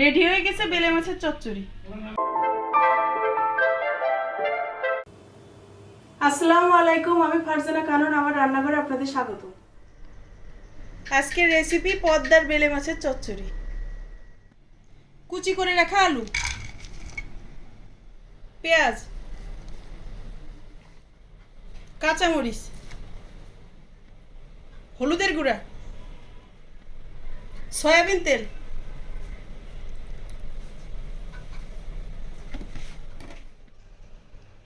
Ready হয়ে গেছে বেলে মাছের চচ্চড়ি। আসসালামু আলাইকুম আমি ফারজানা কানন আমার রান্নাঘরে আপনাদের স্বাগত। আজকের রেসিপি পদ্মার বেলে মাছের চচ্চড়ি। কুচি করে রাখা আলু পেঁয়াজ কাঁচামরিচ হলুদের গুঁড়া সয়াবিন তেল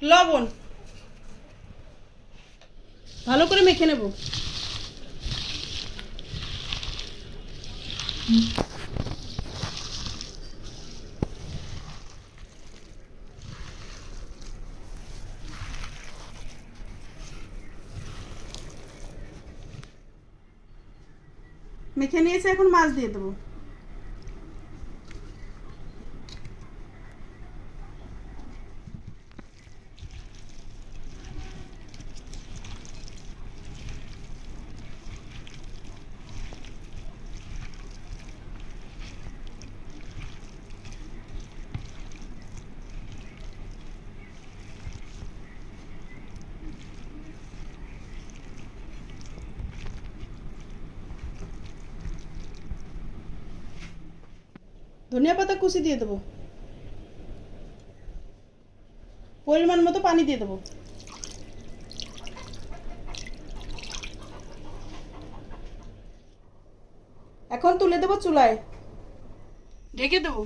লবণ। ভালো করে মেখে নেব। মেখে নিয়েছে এখন মাছ দিয়ে দেবো। ধনিয়া পাতা কুচি দিয়ে দেবো। পরিমাণ মতো পানি দিয়ে দেবো। এখন তুলে দেবো চুলায়। ঢেকে দেবো।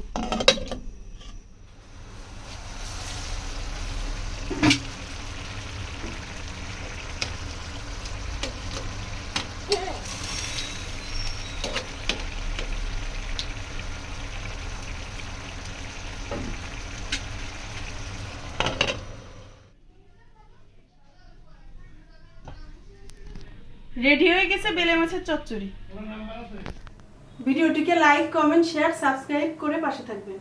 রেডি হয়ে গেছে বেলে মাছের চচ্চড়ি। ভিডিওটিকে লাইক কমেন্ট শেয়ার সাবস্ক্রাইব করে পাশে থাকবেন।